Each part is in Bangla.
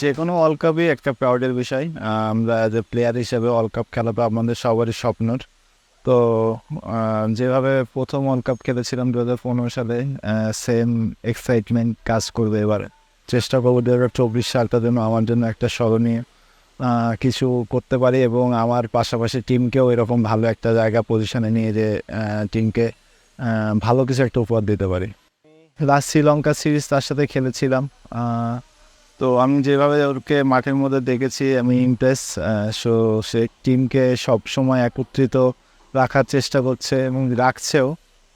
যে কোনো ওয়ার্ল্ড কাপই একটা প্রাউডের বিষয়। আমরা অ্যাজ এ প্লেয়ার হিসেবে ওয়ার্ল্ড কাপ খেলাটা আমাদের সবারই স্বপ্নর। তো যেভাবে প্রথম ওয়ার্ল্ড কাপ খেলেছিলাম দু হাজার পনেরো সালে সেম এক্সাইটমেন্ট কাজ করবে এবারে। চেষ্টা করব দু হাজার চব্বিশ সালটা যেন আমার জন্য একটা স্মরণীয় কিছু করতে পারি এবং আমার পাশাপাশি টিমকেও এরকম ভালো একটা জায়গা পজিশনে নিয়ে যে টিমকে ভালো কিছু একটা উপহার দিতে পারি। লাস্ট শ্রীলঙ্কা সিরিজ তার সাথে খেলেছিলাম তো আমি যেভাবে ওকে মাঠের মধ্যে দেখেছি, আমি ইমপ্রেস সো সে টিমকে সব সময় একত্রিত রাখার চেষ্টা করছে এবং রাখছেও।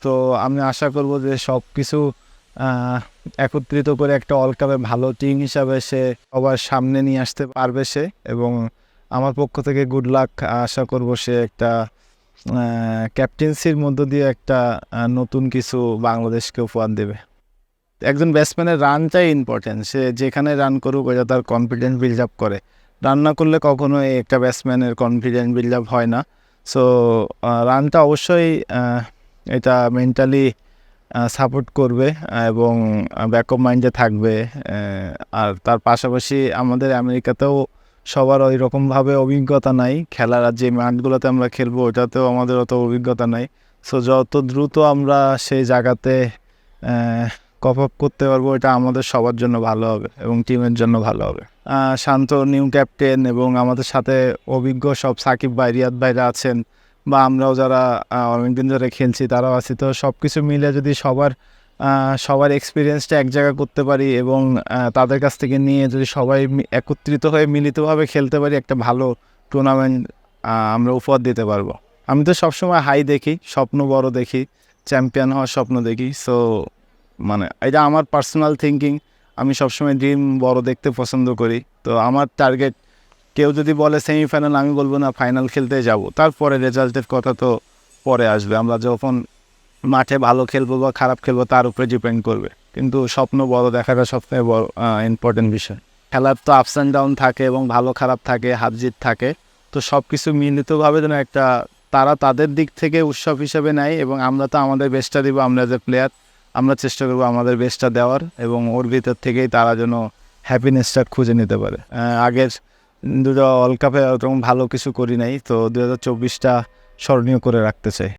তো আমি আশা করব যে সব কিছু একত্রিত করে একটা ওয়ার্ল্ড কাপে ভালো টিম হিসাবে সে সবার সামনে নিয়ে আসতে পারবে সে এবং আমার পক্ষ থেকে গুড লাক আশা করব সে একটা ক্যাপ্টেন্সির মধ্য দিয়ে একটা নতুন কিছু বাংলাদেশকে উপহার দেবে। একজন ব্যাটসম্যানের রানটাই ইম্পর্টেন্ট সে যেখানে রান করুক ওটা তার কনফিডেন্স বিল্ড আপ করে। রান না করলে কখনোই একটা ব্যাটসম্যানের কনফিডেন্স বিল্ড আপ হয় না। সো রানটা অবশ্যই এটা মেন্টালি সাপোর্ট করবে এবং ব্যাকআপ মাইন্ডে থাকবে। আর তার পাশাপাশি আমাদের আমেরিকাতেও সবার ওই রকমভাবে অভিজ্ঞতা নাই। খেলার আর যে মাঠগুলোতে আমরা খেলব ওটাতেও আমাদের অত অভিজ্ঞতা নাই। সো যত দ্রুত আমরা সেই জায়গাতে কপ আপ করতে পারব এটা আমাদের সবার জন্য ভালো হবে এবং টিমের জন্য ভালো হবে। শান্ত নিউ ক্যাপ্টেন এবং আমাদের সাথে অভিজ্ঞ সব সাকিব ভাই, রিয়াদ ভাইরা আছেন বা আমরাও যারা অনেকদিন ধরে খেলছি তারাও আছি। তো সব কিছু মিলে যদি সবার সবার এক্সপিরিয়েন্সটা এক জায়গা করতে পারি এবং তাদের কাছ থেকে নিয়ে যদি সবাই একত্রিত হয়ে মিলিতভাবে খেলতে পারি একটা ভালো টুর্নামেন্ট আমরা উপহার দিতে পারব। আমি তো সবসময় হাই দেখি, স্বপ্ন বড় দেখি চ্যাম্পিয়ন হওয়ার স্বপ্ন দেখি সো মানে এটা আমার পার্সোনাল থিঙ্কিং আমি সবসময় ড্রিম বড় দেখতে পছন্দ করি। তো আমার টার্গেট কেউ যদি বলে সেমিফাইনাল আমি বলব না ফাইনাল খেলতে যাব। তারপরে রেজাল্টের কথা তো পরে আসবে। আমরা যখন মাঠে ভালো খেলব বা খারাপ খেলব, তার উপরে ডিপেন্ড করবে। কিন্তু স্বপ্ন বড় দেখাটা সবথেকে বড় ইম্পর্টেন্ট বিষয়। খেলার তো আপস অ্যান্ড ডাউন থাকে এবং ভালো খারাপ থাকে, হার জিত থাকে। তো সব কিছু মিলিতভাবে যেন একটা, তারা তাদের দিক থেকে উৎসব হিসেবে নেয় এবং আমরা তো আমাদের বেস্টটা দিব, আমরা যে প্লেয়ার আমরা চেষ্টা করব আমাদের বেস্টটা দেওয়ার এবং ওর ভিতর থেকেই তারা যেন হ্যাপিনেসটা খুঁজে নিতে পারে। আগের দুটো ওয়ার্ল্ড কাপে ওরকম ভালো কিছু করি নাই, তো দু হাজার চব্বিশটা স্মরণীয় করে রাখতে চাই।